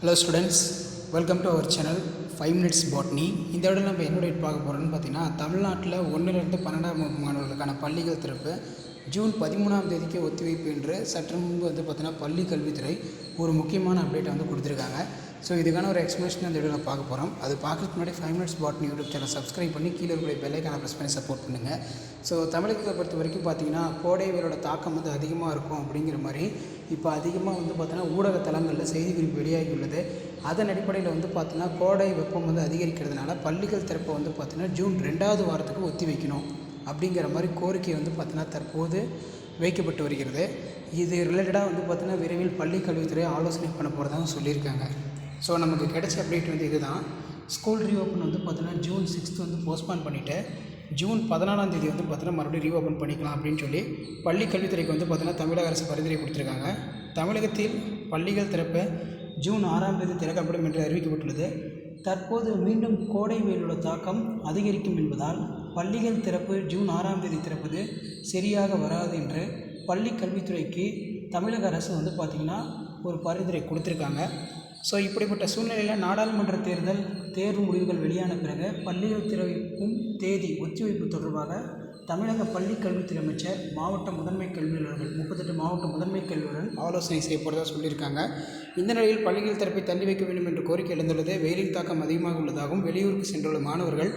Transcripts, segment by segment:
Hello students welcome to our channel five minutes botany இந்த விட நம்ம என்ன டேட் பார்க்க போகிறோம்னு பார்த்தீங்கன்னா தமிழ்நாட்டில் ஒன்றிலிருந்து பன்னெண்டாம் வகுப்பு மாணவர்களுக்கான பள்ளிகள் திறப்பு ஜூன் பதிமூணாம் தேதிக்கு ஒத்திவைப்பு என்று சற்று முன்பு வந்து பார்த்தீங்கன்னா பள்ளி கல்வித்துறை ஒரு முக்கியமான அப்டேட்டை வந்து கொடுத்துருக்காங்க. ஸோ இதுக்கான ஒரு எக்ஸ்ப்ளனேஷன் அந்த வீடியோவில் பார்க்க போகிறோம் அது பார்க்கறதுக்கு முன்னாடி five minutes botany YouTube channel subscribe பண்ணி கீழே இருக்கிற பெல்லைக்கான ப்ரெஸ் பண்ணி சப்போர்ட் பண்ணுங்கள் ஸோ தமிழகத்தை பொறுத்த வரைக்கும் பார்த்தீங்கன்னா கோடை வெயிலோட தாக்கம் வந்து அதிகமாக இருக்கும் அப்படிங்கிற மாதிரி இப்போ அதிகமாக வந்து பார்த்தீங்கன்னா ஊடக தளங்களில் செய்தி குறிப்பு வெளியாகியுள்ளது. அதன் அடிப்படையில் வந்து பார்த்தீங்கன்னா கோடை வெப்பம் வந்து அதிகரிக்கிறதுனால பள்ளிகள் திறப்பை வந்து பார்த்திங்கன்னா ஜூன் ரெண்டாவது வாரத்துக்கு ஒத்தி வைக்கணும் அப்படிங்கிற மாதிரி கோரிக்கை வந்து பார்த்தீங்கன்னா தற்போது வைக்கப்பட்டு வருகிறது. இது ரிலேட்டடாக வந்து பார்த்தீங்கன்னா விரைவில் பள்ளி கல்வித்துறை ஆலோசனை பண்ண போகிறதாகவும் சொல்லியிருக்காங்க. ஸோ நமக்கு கிடைச்ச அப்டேட் வந்து இதுதான். ஸ்கூல் ரீஓப்பன் வந்து பார்த்தீங்கன்னா ஜூன் சிக்ஸ்த் வந்து போஸ்ட்பான் பண்ணிவிட்டு ஜூன் பதினாலாம் தேதி வந்து பார்த்தீங்கன்னா மறுபடியும் ரீஓப்பன் பண்ணிக்கலாம் அப்படின்னு சொல்லி பள்ளி கல்வித்துறைக்கு வந்து பார்த்தீங்கன்னா தமிழக அரசு பரிந்துரை கொடுத்துருக்காங்க. தமிழகத்தில் பள்ளிகள் திறப்பு ஜூன் ஆறாம் தேதி திறக்கப்படும் என்று அறிவிக்கப்பட்டுள்ளது. தற்போது மீண்டும் கோடை வெயிலோட தாக்கம் அதிகரிக்கும் என்பதால் பள்ளிகள் திறப்பு ஜூன் ஆறாம் தேதி திறப்பது சரியாக வராது என்று பள்ளி கல்வித்துறைக்கு தமிழக அரசு வந்து பார்த்திங்கன்னா ஒரு பரிந்துரை கொடுத்துருக்காங்க. ஸோ இப்படிப்பட்ட சூழ்நிலையில் நாடாளுமன்ற தேர்தல் தேர்வு முடிவுகள் வெளியான பிறகு பள்ளிகள் திறக்கும் தேதி ஒத்திவைப்பு தொடர்பாக தமிழக பள்ளி கல்வித்துறை அமைச்சர் மாவட்ட முதன்மை கல்வி அலுவலர்கள் முப்பத்தெட்டு மாவட்ட முதன்மை கல்வியுடன் ஆலோசனை செய்ய போகிறதா சொல்லியிருக்காங்க. இந்த நிலையில் பள்ளிகள் தரப்பை தள்ளி வைக்க வேண்டும் என்ற கோரிக்கை எழுந்துள்ளது. வெயிலின் தாக்கம் அதிகமாக உள்ளதாகவும் வெளியூருக்கு சென்றுள்ள மாணவர்கள்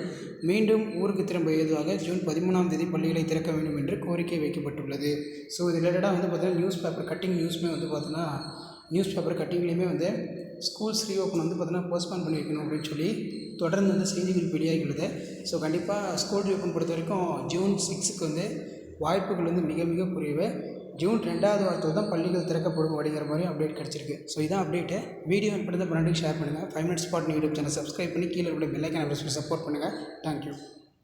மீண்டும் ஊருக்கு திரும்ப ஏதுவாக ஜூன் பதிமூணாம் தேதி பள்ளிகளை திறக்க வேண்டும் என்று கோரிக்கை வைக்கப்பட்டுள்ளது. ஸோ இது ரிலேட்டடாக வந்து பார்த்தீங்கன்னா நியூஸ் பேப்பர் கட்டிங் நியூஸுமே வந்து பார்த்தீங்கன்னா நியூஸ் பேப்பர் கட்டிங்லேயுமே வந்து ஸ்கூல்ஸ் ரீஓப்பன் வந்து பார்த்தீங்கன்னா போஸ்ட்பான் பண்ணி வைக்கணும் அப்படின்னு சொல்லி தொடர்ந்து வந்து செய்திகள் வெளியாகியுள்ளது. ஸோ கண்டிப்பாக ஸ்கூல் ரீஓப்பன் பொறுத்த வரைக்கும் ஜூன் சிக்ஸுக்கு வந்து வாய்ப்புகள் வந்து மிக மிக குறைவு. ஜூன் ரெண்டாவது வாரத்தில் தான் பள்ளிகள் திறக்கப்படும் அப்படிங்கிற மாதிரி அப்டேட் கிடச்சிருக்கு. ஸோ இதான் அப்டேட்டு வீடியோ பண்ணுறது பண்ணி ஷேர் பண்ணுங்கள் five minutes spot YouTube channel subscribe பண்ணி கீழே உள்ள பெல்லைக்கான சப்போர்ட் பண்ணுங்கள் தேங்க்யூ